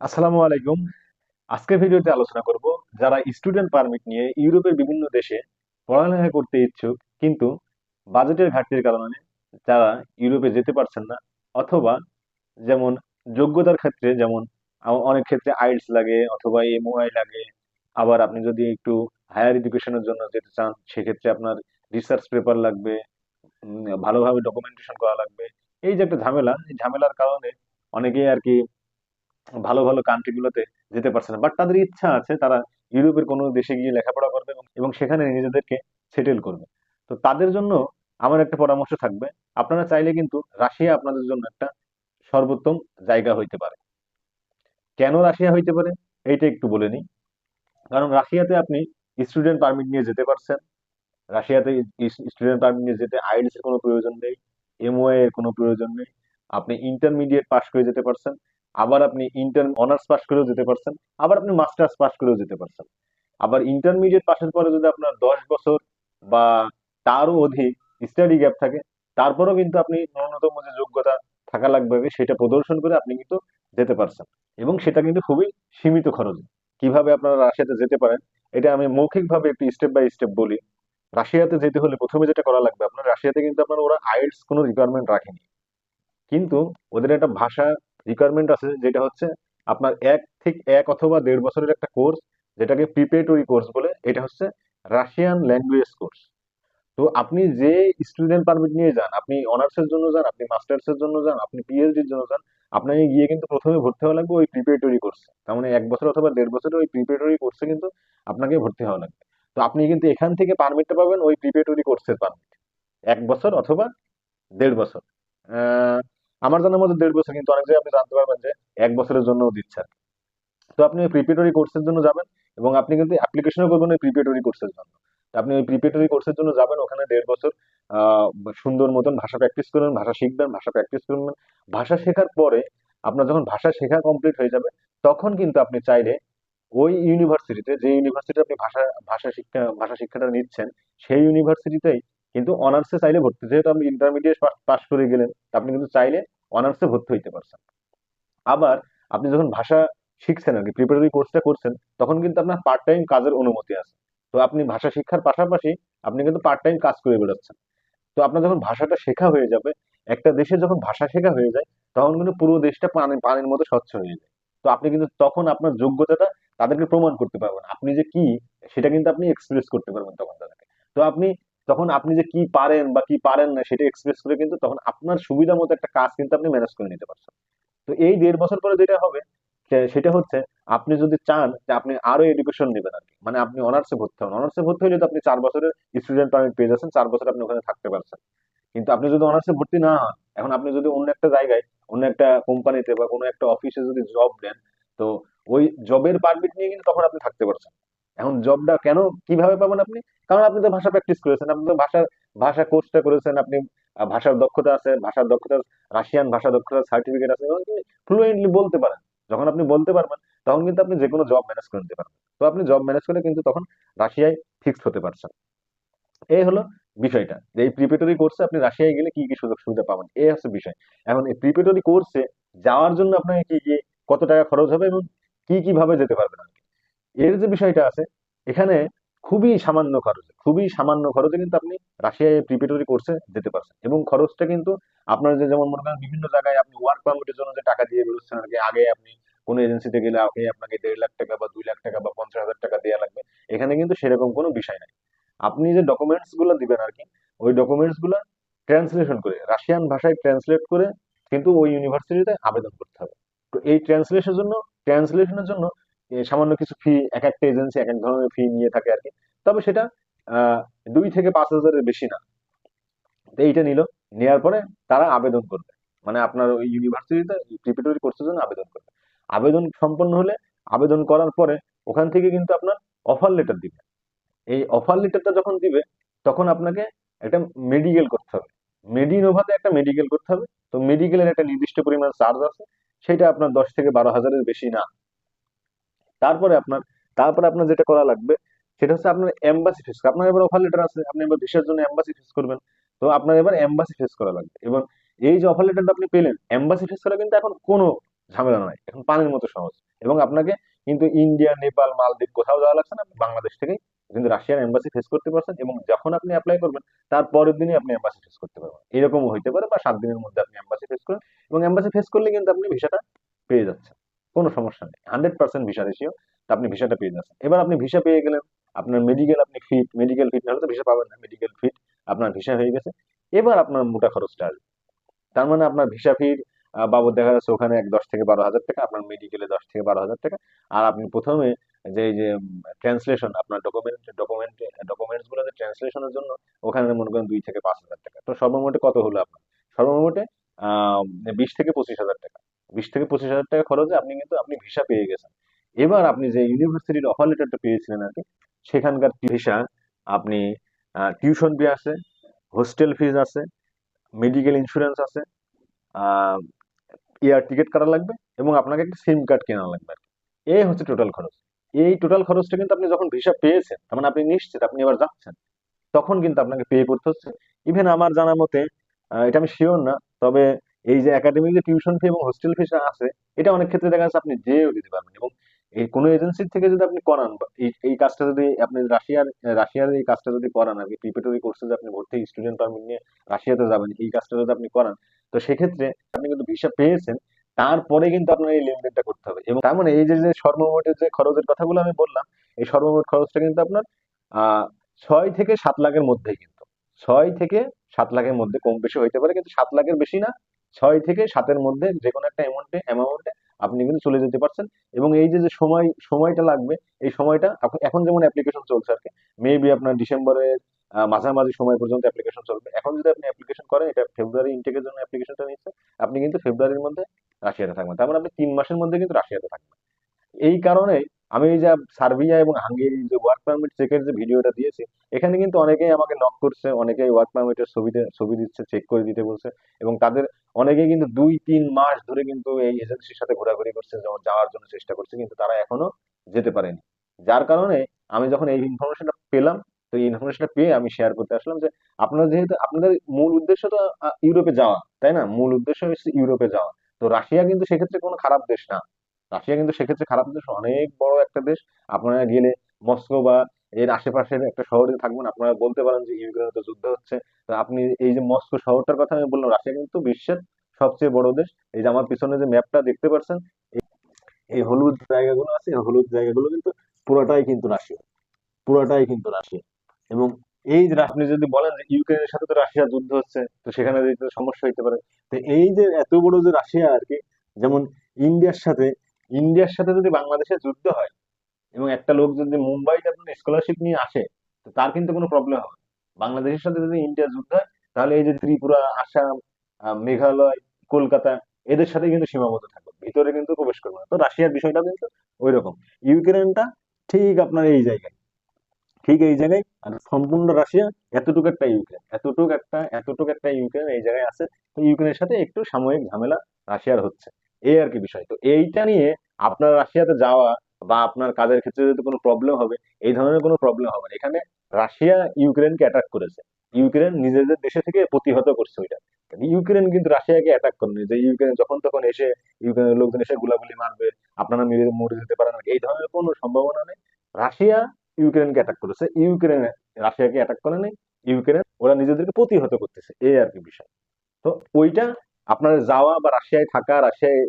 আসসালামু আলাইকুম। আজকে ভিডিওতে আলোচনা করব যারা স্টুডেন্ট পারমিট নিয়ে ইউরোপের বিভিন্ন দেশে পড়ালেখা করতে ইচ্ছুক, কিন্তু বাজেটের ঘাটতির কারণে যারা ইউরোপে যেতে পারছেন না, অথবা যেমন যোগ্যতার ক্ষেত্রে যেমন অনেক ক্ষেত্রে আইএলটিএস লাগে অথবা এমওআই লাগে, আবার আপনি যদি একটু হায়ার এডুকেশনের জন্য যেতে চান, সেক্ষেত্রে আপনার রিসার্চ পেপার লাগবে ভালোভাবে ডকুমেন্টেশন করা লাগবে। এই যে একটা ঝামেলা, এই ঝামেলার কারণে অনেকেই আর কি ভালো ভালো কান্ট্রিগুলোতে যেতে পারছে না। বাট তাদের ইচ্ছা আছে, তারা ইউরোপের কোনো দেশে গিয়ে লেখাপড়া করবে এবং সেখানে নিজেদেরকে সেটেল করবে। তো তাদের জন্য আমার একটা পরামর্শ থাকবে, আপনারা চাইলে কিন্তু রাশিয়া আপনাদের জন্য একটা সর্বোত্তম জায়গা হইতে পারে। কেন রাশিয়া হইতে পারে? এইটা একটু বলে নিই। কারণ রাশিয়াতে আপনি স্টুডেন্ট পারমিট নিয়ে যেতে পারছেন। রাশিয়াতে স্টুডেন্ট পারমিট নিয়ে যেতে আইএলটিএস এর কোনো প্রয়োজন নেই এমওএ এর কোনো প্রয়োজন নেই। আপনি ইন্টারমিডিয়েট পাস করে যেতে পারছেন। আবার আপনি ইন্টার অনার্স পাস করেও যেতে পারছেন, আবার আপনি মাস্টার্স পাস করেও যেতে পারছেন। আবার ইন্টারমিডিয়েট পাসের পরে যদি আপনার দশ বছর বা তারও অধিক স্টাডি গ্যাপ থাকে, তারপরেও কিন্তু আপনি ন্যূনতম যে যোগ্যতা থাকা লাগবে সেটা প্রদর্শন করে আপনি কিন্তু যেতে পারছেন। এবং সেটা কিন্তু খুবই সীমিত খরচে। কীভাবে আপনারা রাশিয়াতে যেতে পারেন, এটা আমি মৌখিকভাবে একটু স্টেপ বাই স্টেপ বলি। রাশিয়াতে যেতে হলে প্রথমে যেটা করা লাগবে, আপনার রাশিয়াতে কিন্তু আপনার ওরা আইএলটিএস কোনো রিকোয়ারমেন্ট রাখেনি। কিন্তু ওদের একটা ভাষা রিকোয়ারমেন্ট আছে যেটা হচ্ছে আপনার এক থেকে এক অথবা দেড় বছরের একটা কোর্স যেটাকে প্রিপারেটরি কোর্স বলে, এটা হচ্ছে রাশিয়ান ল্যাঙ্গুয়েজ কোর্স তো আপনি যে স্টুডেন্ট পারমিট নিয়ে যান, আপনি অনার্সের জন্য যান, আপনি মাস্টার্সের জন্য যান, আপনি পিএইচডির জন্য যান, আপনাকে গিয়ে কিন্তু প্রথমে ভর্তি হওয়া লাগবে ওই প্রিপারেটরি কোর্সে তার মানে এক বছর অথবা দেড় বছরের ওই প্রিপারেটরি কোর্সে কিন্তু আপনাকে ভর্তি হওয়া লাগবে। তো আপনি কিন্তু এখান থেকে পারমিটটা পাবেন ওই প্রিপারেটরি কোর্সের পারমিট এক বছর অথবা দেড় বছর। আমার জানার মধ্যে দেড় বছর কিন্তু অনেক জায়গায় আপনি জানতে পারবেন যে এক বছরের জন্যও দিচ্ছে তো আপনি ওই প্রিপারেটরি কোর্সের জন্য যাবেন এবং আপনি কিন্তু অ্যাপ্লিকেশনও করবেন ওই প্রিপারেটরি কোর্সের জন্য। আপনি ওই প্রিপারেটরি কোর্সের জন্য যাবেন, ওখানে দেড় বছর সুন্দর মতন ভাষা প্র্যাকটিস করবেন, ভাষা শিখবেন, ভাষা প্র্যাকটিস করবেন। ভাষা শেখার পরে আপনার যখন ভাষা শেখা কমপ্লিট হয়ে যাবে, তখন কিন্তু আপনি চাইলে ওই ইউনিভার্সিটিতে যে ইউনিভার্সিটি আপনি ভাষা ভাষা শিক্ষা, ভাষা শিক্ষাটা নিচ্ছেন, সেই ইউনিভার্সিটিতেই কিন্তু অনার্সে চাইলে ভর্তি, যেহেতু আপনি ইন্টারমিডিয়েট পাস করে গেলেন আপনি কিন্তু চাইলে অনার্সে ভর্তি হইতে পারছেন। আবার আপনি যখন ভাষা শিখছেন আর কি প্রিপারেটরি কোর্সটা করছেন, তখন কিন্তু আপনার পার্ট টাইম কাজের অনুমতি আছে। তো আপনি ভাষা শিক্ষার পাশাপাশি আপনি কিন্তু পার্ট টাইম কাজ করে বেরোচ্ছেন তো আপনার যখন ভাষাটা শেখা হয়ে যাবে, একটা দেশে যখন ভাষা শেখা হয়ে যায়, তখন কিন্তু পুরো দেশটা পানি, পানির মতো স্বচ্ছ হয়ে যায়। তো আপনি কিন্তু তখন আপনার যোগ্যতাটা তাদেরকে প্রমাণ করতে পারবেন। আপনি যে কি, সেটা কিন্তু আপনি এক্সপ্রেস করতে পারবেন তখন তাদেরকে। তো আপনি তখন আপনি যে কি পারেন বা কি পারেন না সেটা এক্সপ্রেস করে কিন্তু তখন আপনার সুবিধা মতো একটা কাজ কিন্তু আপনি ম্যানেজ করে নিতে পারছেন। তো এই দেড় বছর পরে যেটা হবে সেটা হচ্ছে আপনি যদি চান যে আপনি আরও এডুকেশন নেবেন আর কি। মানে আপনি অনার্সে ভর্তি হন। অনার্সে ভর্তি হলে তো আপনি চার বছরের স্টুডেন্ট পারমিট পেয়ে যাচ্ছেন, চার বছর আপনি ওখানে থাকতে পারছেন। কিন্তু আপনি যদি অনার্সে ভর্তি না হন, এখন আপনি যদি অন্য একটা জায়গায়, অন্য একটা কোম্পানিতে বা কোনো একটা অফিসে যদি জব নেন তো ওই জবের পারমিট নিয়ে কিন্তু তখন আপনি থাকতে পারছেন। এখন জবটা কেন, কীভাবে পাবেন আপনি? কারণ আপনি তো ভাষা প্র্যাকটিস করেছেন, আপনি তো ভাষার, ভাষা কোর্সটা করেছেন, আপনি ভাষার দক্ষতা আছে, ভাষার দক্ষতা, রাশিয়ান ভাষা দক্ষতার সার্টিফিকেট আছে ফ্লুয়েন্টলি বলতে পারেন। যখন আপনি বলতে পারবেন, তখন কিন্তু আপনি যে কোনো জব ম্যানেজ করে নিতে পারবেন। তো আপনি জব ম্যানেজ করে কিন্তু তখন রাশিয়ায় ফিক্সড হতে পারছেন। এই হলো বিষয়টা। যে এই প্রিপারেটরি কোর্সে আপনি রাশিয়ায় গেলে কি কি সুযোগ সুবিধা পাবেন? এই হচ্ছে বিষয়। এখন এই প্রিপারেটরি কোর্সে যাওয়ার জন্য আপনাকে কি কত টাকা খরচ হবে এবং কি কি ভাবে যেতে পারবেন আর। এর যে বিষয়টা আছে, এখানে খুবই সামান্য খরচে, খুবই সামান্য খরচে কিন্তু আপনি রাশিয়ায় প্রিপারেটরি কোর্সে যেতে পারছেন। এবং খরচটা কিন্তু আপনার যে যেমন মনে করেন বিভিন্ন জায়গায় আপনি ওয়ার্ক পারমিটের জন্য যে টাকা দিয়ে বেরোচ্ছেন আর কি, আগে আপনি কোনো এজেন্সিতে গেলে আগে আপনাকে দেড় লাখ টাকা বা দুই লাখ টাকা বা পঞ্চাশ হাজার টাকা দেওয়া লাগবে, এখানে কিন্তু সেরকম কোনো বিষয় নাই। আপনি যে ডকুমেন্টসগুলো দিবেন আর কি, ওই ডকুমেন্টসগুলো ট্রান্সলেশন করে, রাশিয়ান ভাষায় ট্রান্সলেট করে কিন্তু ওই ইউনিভার্সিটিতে আবেদন করতে হবে। তো এই ট্রান্সলেশনের জন্য ট্রান্সলেশনের জন্য সামান্য কিছু ফি এক একটা এজেন্সি এক এক ধরনের ফি নিয়ে থাকে আর কি তবে সেটা দুই থেকে পাঁচ হাজারের বেশি না। তো এইটা নিল নেওয়ার পরে তারা আবেদন করবে। মানে আপনার ওই ইউনিভার্সিটিতে প্রিপারেটরি কোর্সের জন্য আবেদন করবে। আবেদন সম্পন্ন হলে আবেদন করার পরে ওখান থেকে কিন্তু আপনার অফার লেটার দিবে। এই অফার লেটারটা যখন দিবে, তখন আপনাকে একটা মেডিকেল করতে হবে। মেডিনোভাতে একটা মেডিকেল করতে হবে। তো মেডিকেলের একটা নির্দিষ্ট পরিমাণ চার্জ আছে। সেটা আপনার দশ থেকে বারো হাজারের বেশি না। তারপরে আপনার তারপরে আপনার যেটা করা লাগবে, সেটা হচ্ছে আপনার এম্বাসি ফেস আপনার এবার অফার লেটার আছে, আপনি এবার ভিসার জন্য এম্বাসি ফেস করবেন। তো আপনার এবার এম্বাসি ফেস করা লাগবে। এবং এই যে অফার লেটারটা আপনি পেলেন এম্বাসি ফেস করা কিন্তু এখন কোনো ঝামেলা নয়। এখন পানির মতো সহজ। এবং আপনাকে কিন্তু ইন্ডিয়া, নেপাল, মালদ্বীপ কোথাও যাওয়া লাগছে না। বাংলাদেশ থেকেই কিন্তু রাশিয়ার এম্বাসি ফেস করতে পারছেন এবং যখন আপনি অ্যাপ্লাই করবেন, তার পরের দিনই আপনি এম্বাসি ফেস করতে পারবেন। এরকমও হইতে পারে বা সাত দিনের মধ্যে আপনি এম্বাসি ফেস করেন। এবং এম্বাসি ফেস করলে কিন্তু আপনি ভিসাটা পেয়ে যাচ্ছেন। কোনো সমস্যা নেই। হান্ড্রেড পার্সেন্ট ভিসা রেশিও আপনি ভিসাটা পেয়ে যাচ্ছেন। এবার আপনি ভিসা পেয়ে গেলেন, আপনার মেডিকেল আপনি ফিট মেডিকেল ফিট না হলে তো ভিসা পাবেন না। মেডিকেল ফিট আপনার ভিসা হয়ে গেছে। এবার আপনার মোটা খরচটা আসবে। তার মানে আপনার ভিসা ফির বাবদ দেখা যাচ্ছে ওখানে এক দশ থেকে বারো হাজার টাকা, আপনার মেডিকেলে দশ থেকে বারো হাজার টাকা। আর আপনি প্রথমে যে যে ট্রান্সলেশন আপনার ডকুমেন্ট ডকুমেন্ট ডকুমেন্টসগুলো ট্রান্সলেশনের জন্য, ওখানে মনে করেন দুই থেকে পাঁচ হাজার টাকা। তো সর্বমোটে কত হলো আপনার? সর্বমোটে বিশ থেকে পঁচিশ হাজার টাকা। বিশ থেকে পঁচিশ হাজার টাকা খরচে আপনি কিন্তু, আপনি ভিসা পেয়ে গেছেন। এবার আপনি যে ইউনিভার্সিটির অফার লেটারটা পেয়েছিলেন আর কি, সেখানকার ভিসা আপনি টিউশন ফি আছে হোস্টেল ফিজ আছে মেডিকেল ইন্স্যুরেন্স আছে এয়ার টিকিট কাটা লাগবে এবং আপনাকে একটা সিম কার্ড কেনা লাগবে আর কি। এই হচ্ছে টোটাল খরচ। এই টোটাল খরচটা কিন্তু আপনি যখন ভিসা পেয়েছেন, তার মানে আপনি নিশ্চিত আপনি এবার যাচ্ছেন, তখন কিন্তু আপনাকে পে করতে হচ্ছে। ইভেন আমার জানা মতে এটা আমি শিওর না, তবে এই যে একাডেমিক যে টিউশন ফি এবং হোস্টেল ফি আছে, এটা অনেক ক্ষেত্রে দেখা যাচ্ছে আপনি যেও দিতে পারবেন। এবং এই কোনো এজেন্সির থেকে যদি আপনি করান এই এই কাজটা যদি আপনি রাশিয়ার রাশিয়ার এই কাজটা যদি করান আর কি প্রিপারেটরি কোর্সে যে আপনি ভর্তি স্টুডেন্ট পারমিট নিয়ে রাশিয়াতে যাবেন, এই কাজটা যদি আপনি করান, তো সেক্ষেত্রে আপনি কিন্তু ভিসা পেয়েছেন, তারপরে কিন্তু আপনার এই লেনদেনটা করতে হবে। এবং তার মানে এই যে যে সর্বমোটের যে খরচের কথাগুলো আমি বললাম, এই সর্বমোট খরচটা কিন্তু আপনার ছয় থেকে সাত লাখের মধ্যেই কিন্তু, ছয় থেকে সাত লাখের মধ্যে কম বেশি হইতে পারে, কিন্তু সাত লাখের বেশি না ছয় থেকে সাতের মধ্যে যে কোনো একটা অ্যামাউন্টে অ্যামাউন্টে আপনি কিন্তু চলে যেতে পারছেন। এবং এই যে যে সময়, সময়টা লাগবে, এই সময়টা এখন যেমন অ্যাপ্লিকেশন চলছে আর কি মেবি আপনার ডিসেম্বরের মাঝামাঝি সময় পর্যন্ত অ্যাপ্লিকেশন চলবে। এখন যদি আপনি অ্যাপ্লিকেশন করেন, এটা ফেব্রুয়ারি ইনটেকের জন্য অ্যাপ্লিকেশনটা নিচ্ছে, আপনি কিন্তু ফেব্রুয়ারির মধ্যে রাশিয়াতে থাকবেন। তার মানে আপনি তিন মাসের মধ্যে কিন্তু রাশিয়াতে থাকবেন। এই কারণে আমি যে সার্বিয়া এবং হাঙ্গেরির যে ওয়ার্ক পারমিট চেকের যে ভিডিওটা দিয়েছি, এখানে কিন্তু অনেকেই আমাকে নক করছে, অনেকেই ওয়ার্ক পারমিটের ছবিতে, ছবি দিচ্ছে চেক করে দিতে বলছে এবং তাদের, অনেকেই কিন্তু দুই, তিন মাস ধরে কিন্তু এই এজেন্সির সাথে ঘোরাঘুরি করছে যাওয়ার জন্য চেষ্টা করছে, কিন্তু তারা এখনও যেতে পারেনি। যার কারণে আমি যখন এই ইনফরমেশনটা পেলাম, তো এই ইনফরমেশনটা পেয়ে আমি শেয়ার করতে আসলাম যে আপনারা যেহেতু, আপনাদের মূল উদ্দেশ্য তো ইউরোপে যাওয়া, তাই না? মূল উদ্দেশ্য হচ্ছে ইউরোপে যাওয়া। তো রাশিয়া কিন্তু সেক্ষেত্রে কোনো খারাপ দেশ না। রাশিয়া কিন্তু সেক্ষেত্রে খারাপ দেশ, অনেক বড় একটা দেশ। আপনারা গেলে মস্কো বা এর আশেপাশের একটা শহরে থাকবেন, আপনারা বলতে পারেন যে ইউক্রেনে তো যুদ্ধ হচ্ছে। আপনি এই যে মস্কো শহরটার কথা আমি বললাম, রাশিয়া কিন্তু বিশ্বের সবচেয়ে বড় দেশ। এই যে আমার পিছনে যে ম্যাপটা দেখতে পাচ্ছেন, এই হলুদ জায়গাগুলো আছে, এই হলুদ জায়গাগুলো কিন্তু পুরোটাই কিন্তু রাশিয়া। পুরোটাই কিন্তু রাশিয়া। এবং এই যে আপনি যদি বলেন যে ইউক্রেনের সাথে তো রাশিয়া যুদ্ধ হচ্ছে, তো সেখানে সমস্যা হইতে পারে। তো এই যে এত বড় যে রাশিয়া আর কি, যেমন ইন্ডিয়ার সাথে ইন্ডিয়ার সাথে যদি বাংলাদেশের যুদ্ধ হয় এবং একটা লোক যদি মুম্বাইতে আপনার স্কলারশিপ নিয়ে আসে, তো তার কিন্তু কোনো প্রবলেম হবে বাংলাদেশের সাথে যদি ইন্ডিয়ার যুদ্ধ হয়, তাহলে এই যে ত্রিপুরা, আসাম মেঘালয়, কলকাতা, এদের সাথে কিন্তু সীমাবদ্ধ থাকবে। ভিতরে কিন্তু প্রবেশ করবে না। তো রাশিয়ার বিষয়টা কিন্তু ওই রকম ইউক্রেনটা ঠিক আপনার এই জায়গায়। ঠিক এই জায়গায়। আর সম্পূর্ণ রাশিয়া এতটুকু একটা ইউক্রেন। এতটুকু একটা এতটুকু একটা ইউক্রেন এই জায়গায় আছে। তো ইউক্রেনের সাথে একটু সাময়িক ঝামেলা রাশিয়ার হচ্ছে। এই আর কি বিষয়। তো এইটা নিয়ে আপনার রাশিয়াতে যাওয়া বা আপনার কাজের ক্ষেত্রে যদি কোনো প্রবলেম হবে, এই ধরনের কোনো প্রবলেম হবে এখানে রাশিয়া ইউক্রেনকে অ্যাটাক করেছে। ইউক্রেন নিজেদের দেশে থেকে প্রতিহত করছে ওইটা। ইউক্রেন কিন্তু রাশিয়াকে অ্যাটাক করেনি যে ইউক্রেন যখন তখন এসে, ইউক্রেনের লোকজন এসে গুলাগুলি মারবে, আপনারা মিলে মরে যেতে পারেন এই ধরনের কোনো সম্ভাবনা নেই। রাশিয়া ইউক্রেনকে অ্যাটাক করেছে। ইউক্রেন রাশিয়াকে অ্যাটাক করে নেই। ইউক্রেন ওরা নিজেদেরকে প্রতিহত করতেছে। এই আর কি বিষয়। তো ওইটা আপনার যাওয়া বা রাশিয়ায় থাকা, রাশিয়ায়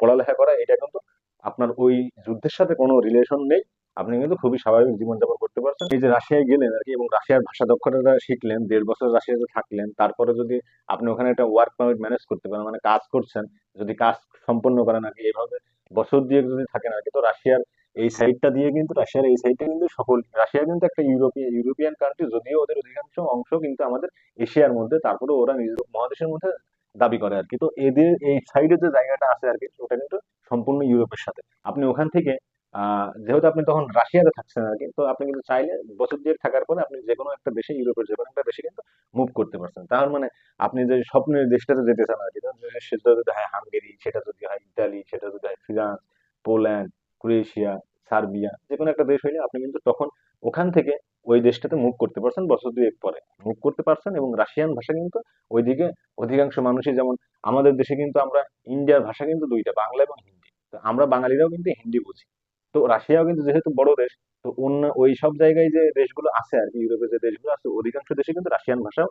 পড়ালেখা করা, এটা কিন্তু আপনার ওই যুদ্ধের সাথে কোনো রিলেশন নেই। আপনি কিন্তু খুবই স্বাভাবিক জীবনযাপন করতে পারছেন। এই যে রাশিয়ায় গেলেন আর কি এবং রাশিয়ার ভাষা দক্ষতা শিখলেন, দেড় বছর রাশিয়াতে থাকলেন, তারপরে যদি আপনি ওখানে একটা ওয়ার্ক পারমিট ম্যানেজ করতে পারেন মানে কাজ করছেন, যদি কাজ সম্পন্ন করেন আর কি, এইভাবে বছর দিয়ে যদি থাকেন আর কি, তো রাশিয়ার এই সাইডটা দিয়ে কিন্তু, রাশিয়ার এই সাইডটা কিন্তু সকল রাশিয়া কিন্তু একটা ইউরোপিয়ান ইউরোপিয়ান কান্ট্রি যদিও ওদের অধিকাংশ অংশ কিন্তু আমাদের এশিয়ার মধ্যে তারপরে ওরা মহাদেশের মধ্যে দাবি করে আর কি। তো এদের এই সাইডে যে জায়গাটা আছে আর কি, ওটা কিন্তু সম্পূর্ণ ইউরোপের সাথে। আপনি ওখান থেকে যেহেতু আপনি তখন রাশিয়াতে থাকছেন আর কি, তো আপনি কিন্তু চাইলে বছর দিয়ে থাকার পরে আপনি যে কোনো একটা দেশে, ইউরোপের যে কোনো একটা দেশে কিন্তু মুভ করতে পারছেন। তার মানে আপনি যে স্বপ্নের দেশটাতে যেতে চান আর কি সেটা যদি হয় হাঙ্গেরি, সেটা যদি হয় ইতালি, সেটা যদি হয় ফ্রান্স, পোল্যান্ড, ক্রোয়েশিয়া, সার্বিয়া যে কোনো একটা দেশ হইলে আপনি কিন্তু তখন ওখান থেকে ওই দেশটাতে মুভ করতে পারছেন বছর দুয়েক পরে। মুভ করতে পারছেন এবং রাশিয়ান ভাষা কিন্তু ওইদিকে অধিকাংশ মানুষই যেমন আমাদের দেশে কিন্তু আমরা ইন্ডিয়ার ভাষা কিন্তু দুইটা, বাংলা এবং হিন্দি। তো আমরা বাঙালিরাও কিন্তু হিন্দি বুঝি। তো রাশিয়াও কিন্তু যেহেতু বড় দেশ, তো অন্য ওই সব জায়গায় যে দেশগুলো আছে আর কি, ইউরোপে যে দেশগুলো আছে, অধিকাংশ দেশে কিন্তু রাশিয়ান ভাষা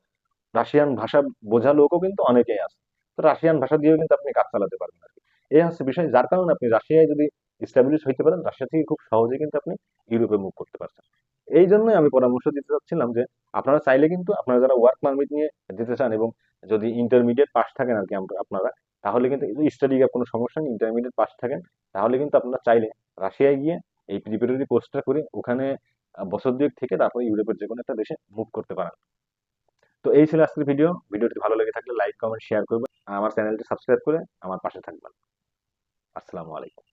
রাশিয়ান ভাষা বোঝা লোকও কিন্তু অনেকেই আছে। তো রাশিয়ান ভাষা দিয়েও কিন্তু আপনি কাজ চালাতে পারবেন আর কি। এই হচ্ছে বিষয়, যার কারণে আপনি রাশিয়ায় যদি স্টাবলিশ হইতে পারেন, রাশিয়া থেকে খুব সহজে কিন্তু আপনি ইউরোপে মুভ করতে পারছেন। এই জন্যই আমি পরামর্শ দিতে চাচ্ছিলাম যে আপনারা চাইলে কিন্তু আপনারা যারা ওয়ার্ক পারমিট নিয়ে যেতে চান এবং যদি ইন্টারমিডিয়েট পাস থাকেন আর কি আপনারা, তাহলে কিন্তু স্টাডি গ্যাপ কোনো সমস্যা নেই ইন্টারমিডিয়েট পাস থাকেন, তাহলে কিন্তু আপনারা চাইলে রাশিয়ায় গিয়ে এই প্রিপারেটরি কোর্সটা করে ওখানে বছর দুয়েক থেকে তারপরে ইউরোপের যে কোনো একটা দেশে মুভ করতে পারেন। তো এই ছিল আজকের ভিডিও ভিডিওটি ভালো লেগে থাকলে লাইক কমেন্ট শেয়ার করবেন আমার চ্যানেলটি সাবস্ক্রাইব করে আমার পাশে থাকবেন। আসসালামু আলাইকুম।